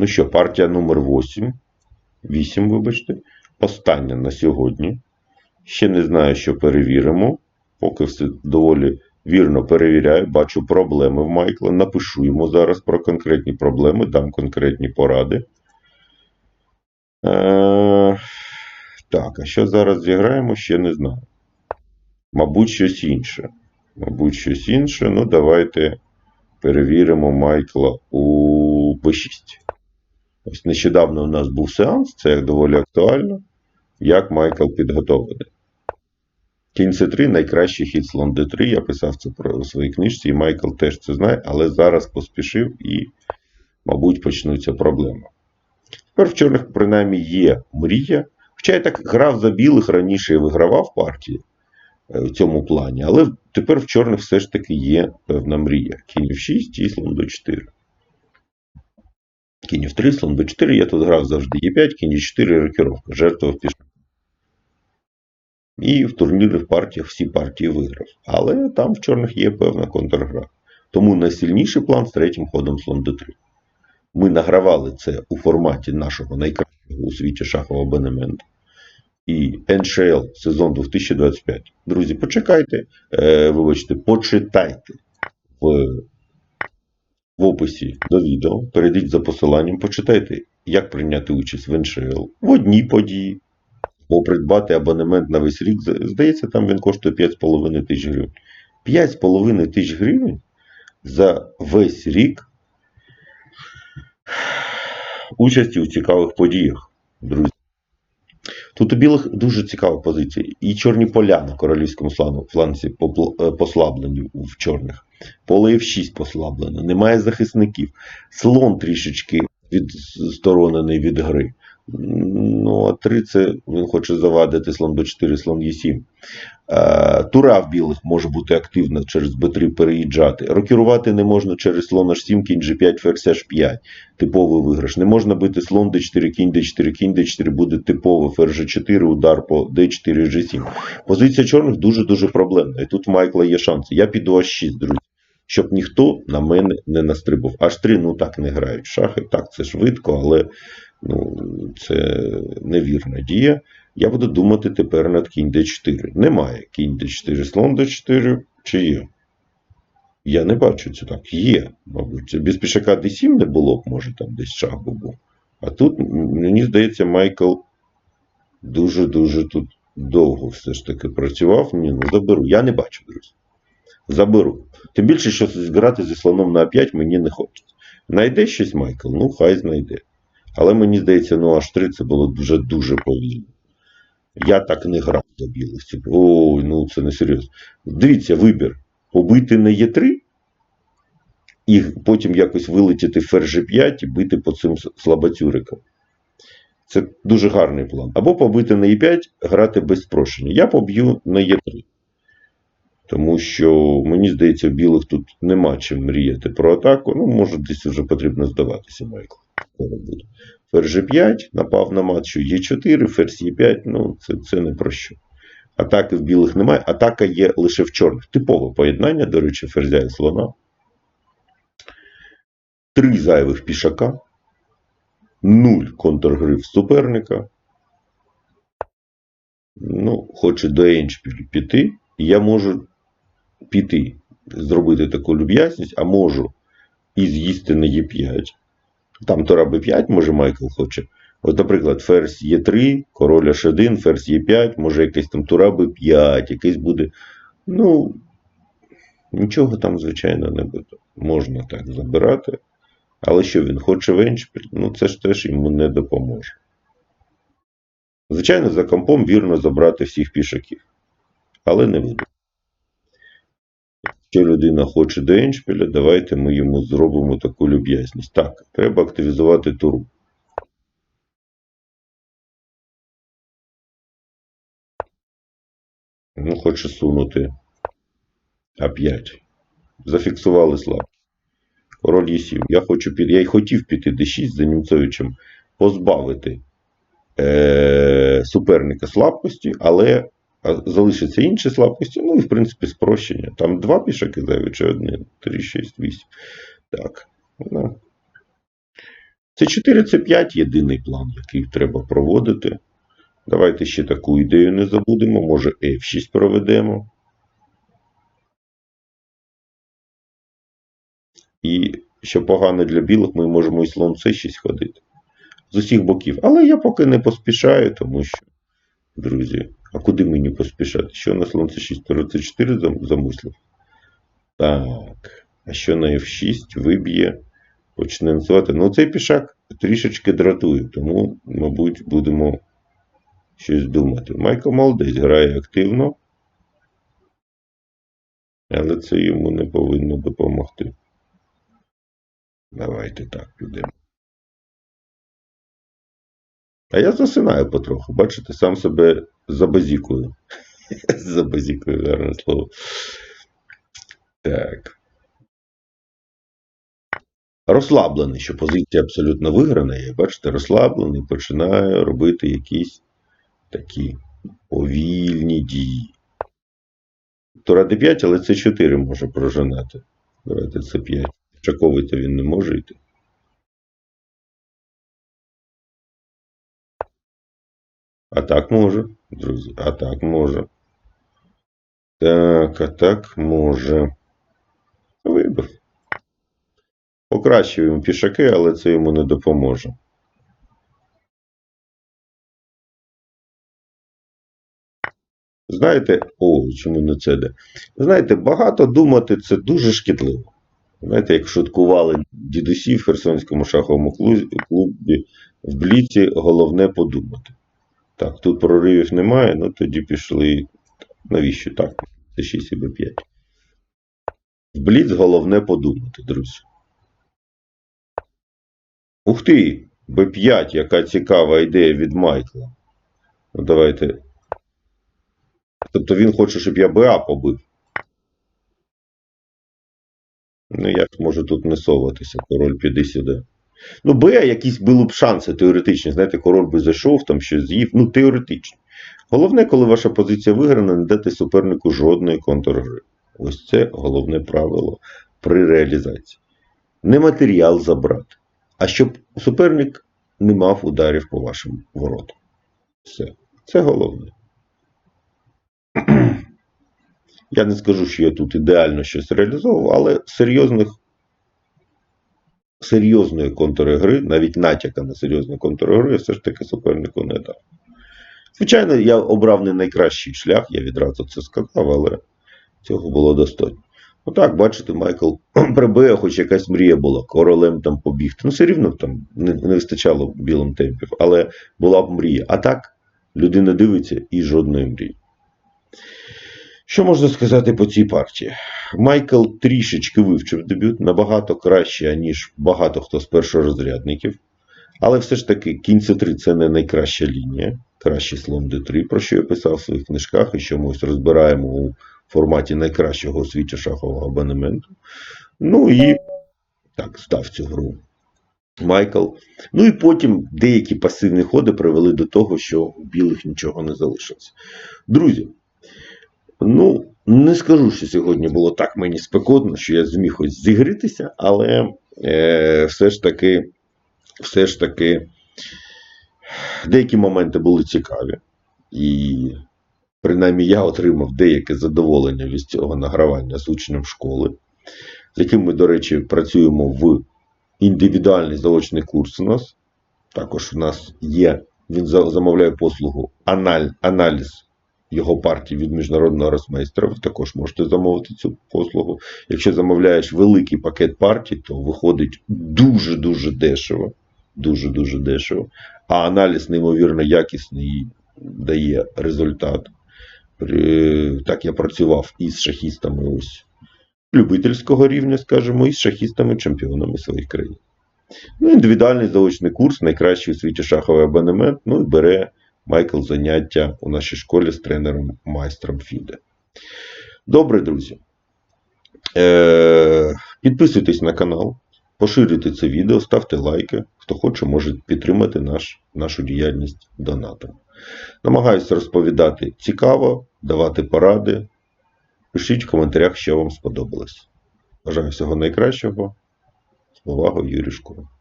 Ну що, партія номер 8. 8, вибачте. Остання на сьогодні. Ще не знаю, що перевіримо. Поки все доволі вірно перевіряю. Бачу проблеми в Майкла. Напишу йому зараз про конкретні проблеми, дам конкретні поради. Е, так, а що зараз зіграємо, ще не знаю. Мабуть, щось інше. Мабуть, щось інше. Ну, давайте перевіримо Майкла у B6. Ось нещодавно у нас був сеанс, це як доволі актуально. Як Майкл підготовлений. Кінь С3 найкращий хід слон Д3. Я писав це у своїй книжці, і Майкл теж це знає, але зараз поспішив і, мабуть, почнуться проблеми. Тепер в чорних, принаймні, є мрія. Хоча я так грав за білих раніше і вигравав партії е, в цьому плані, але тепер в чорних все ж таки є певна мрія. Кінь F6 і слон Д4. Кінь F3, слон Б4. Я тут грав завжди Е5, кінь Е4, рокіровка. Жертвував пішов. І в турнірних партіях всі партії виграв. Але там в чорних є певна контргра. Тому найсильніший план з третім ходом слон Д3. Ми награвали це у форматі нашого найкращого у світі шахового абонементу. І NHL сезон 2025. Друзі, почекайте, е, вибачте, почитайте в, в описі до відео. Перейдіть за посиланням, почитайте, як прийняти участь в NHL в одній події. Або придбати абонемент на весь рік. Здається, там він коштує 5,5 тисяч гривень. 5,5 тисяч гривень за весь рік участі у цікавих подіях, друзі. Тут у білих дуже цікава позиція. І чорні поля на королівському попл- е, послаблені в чорних. Поле F6 послаблено, немає захисників. Слон трішечки відсторонений від гри. Ну, а 3 це він хоче завадити слон Б4, слон Е7. Е, Тура в білих може бути активна через Б3 переїжджати. Рокірувати не можна через слон H7, кінь G5, ферзь H5. Типовий виграш. Не можна бити слон D4, кінь D4, кінь D4 буде типово, ферзь G4, удар по D4, G7. Позиція чорних дуже-дуже проблемна. І тут в Майкла є шанси. Я піду H6, друзі. Щоб ніхто на мене не настрибав. H3, ну так не грають в шахи. Так, це швидко, але ну, це невірна дія. Я буду думати тепер над кінь d4. Немає кінь d4, слон d4 чи є? Я не бачу це так. Є, мабуть. Без пішака d7 не було б, може там десь шах був. А тут, мені здається, Майкл дуже-дуже тут довго все ж таки працював. Ні, ну заберу. Я не бачу, друзі. Заберу. Тим більше, що грати зі слоном на А5 мені не хочеться. Найде щось Майкл? Ну, хай знайде. Але мені здається, ну аж 3 це було дуже дуже повільно. Я так не грав за білих. Ой, ну це не серйозно. Дивіться, вибір. Побити на Е3 і потім якось вилетіти в ферзь G5 і бити по цим слабацюрикам. Це дуже гарний план. Або побити на Е5, грати без спрощення. Я поб'ю на Е3. Тому що, мені здається, в білих тут нема чим мріяти про атаку. Ну, може, десь вже потрібно здаватися, Майкл. Ферзь G5 напав на матчу Е4, ферзь Е5, ну це, це не про що. Атаки в білих немає, атака є лише в чорних. Типове поєднання, до речі, ферзя і слона. Три зайвих пішака. Нуль контргри в суперника. Ну, хоче до Еншпілю піти. І я можу піти, зробити таку люб'язність, а можу і з'їсти на Е5. Там Тора Б5, може Майкл хоче. От, наприклад, ферзь Е3, король H1, ферзь Е5, може якийсь там Тура Б5, якийсь буде. Ну, нічого там, звичайно, не буде. Можна так забирати. Але що він хоче веншпіль, ну це ж теж йому не допоможе. Звичайно, за компом вірно забрати всіх пішаків. Але не буде. Якщо людина хоче до еншпіля, давайте ми йому зробимо таку люб'язність. Так, треба активізувати туру. Ну, хоче сунути А5. Зафіксували слаб. Король Е7. Я хочу. Я й хотів піти D6 за Німцовичем, позбавити е... суперника слабкості, але а залишаться інші слабкості, ну і в принципі спрощення. Там два пішаки зайві чи один, 3, 6, 8. Так. Ну. Це 4, це 5 єдиний план, який треба проводити. Давайте ще таку ідею не забудемо. Може F6 проведемо. І що погано для білих, ми можемо і слон С6 ходити. З усіх боків. Але я поки не поспішаю, тому що, друзі, а куди мені поспішати? Що на слон С6? Перо С4 замислив? Так. А що на F6 виб'є, почне насувати. Ну, цей пішак трішечки дратує, тому, мабуть, будемо щось думати. Майкл молодець грає активно, але це йому не повинно допомогти. Давайте так підемо. А я засинаю потроху, бачите, сам себе забазікую. забазікую, гарне слово. Так. Розслаблений, що позиція абсолютно виграна, я бачите, розслаблений, починає робити якісь такі повільні дії. Тура d5, але це 4 може прожинати. Давайте це 5. Чаковий то він не може йти. А так може, друзі. А так може. Так, а так може. Вибив. Покращив йому пішаки, але це йому не допоможе. Знаєте, о, чому не це де? Знаєте, багато думати це дуже шкідливо. Знаєте, як шуткували дідусі в Херсонському шаховому клубі в бліці, головне подумати. Так, тут проривів немає, ну тоді пішли. Навіщо так? Це 6 і Б5. В бліц головне подумати, друзі. Ух ти! Б5, яка цікава ідея від Майкла. Ну, давайте. Тобто він хоче, щоб я БА побив. Ну, я можу тут не соватися, король піде сюди. Ну, Б, якісь були б шанси теоретичні. Знаєте, король би зайшов, там щось з'їв. Ну, теоретично. Головне, коли ваша позиція виграна, не дати супернику жодної контргри. Ось це головне правило при реалізації. Не матеріал забрати, а щоб суперник не мав ударів по вашим воротам. Все. Це головне. Я не скажу, що я тут ідеально щось реалізовував, але серйозних, серйозної контргри, навіть натяка на серйозну контргри, я все ж таки супернику не дав. Звичайно, я обрав не найкращий шлях, я відразу це сказав, але цього було достатньо. Ну так, бачите, Майкл прибив, хоч якась мрія була, королем там побігти. Ну, все рівно там не, не вистачало білим темпів, але була б мрія. А так, людина дивиться і жодної мрії. Що можна сказати по цій партії? Майкл трішечки вивчив дебют, набагато краще, ніж багато хто з першорозрядників. Але все ж таки кінь С3 це не найкраща лінія, кращий слон Д3, про що я писав в своїх книжках, і що ми ось розбираємо у форматі найкращого світі шахового абонементу. Ну і так, став цю гру. Майкл. Ну і потім деякі пасивні ходи привели до того, що у білих нічого не залишилося. Друзі, ну, не скажу, що сьогодні було так мені спекотно, що я зміг ось зігрітися, але е, все ж таки, все ж таки, деякі моменти були цікаві. І принаймні я отримав деяке задоволення від цього награвання з учнем школи, з яким ми, до речі, працюємо в індивідуальний заочний курс у нас. Також у нас є, він замовляє послугу аналіз його партії від міжнародного росмейстера. Ви також можете замовити цю послугу. Якщо замовляєш великий пакет партій, то виходить дуже-дуже дешево. Дуже-дуже дешево. А аналіз неймовірно якісний дає результат. Так я працював із шахістами ось любительського рівня, скажімо, і з шахістами-чемпіонами своїх країн. Ну, індивідуальний заочний курс, найкращий у світі шаховий абонемент. Ну і бере Майкл заняття у нашій школі з тренером майстром Фіде. Добре, друзі. Е, підписуйтесь на канал, поширюйте це відео, ставте лайки. Хто хоче, може підтримати наш, нашу діяльність донатом. Намагаюся розповідати цікаво, давати поради. Пишіть в коментарях, що вам сподобалось. Бажаю всього найкращого. З повагою, Юрій Шкура.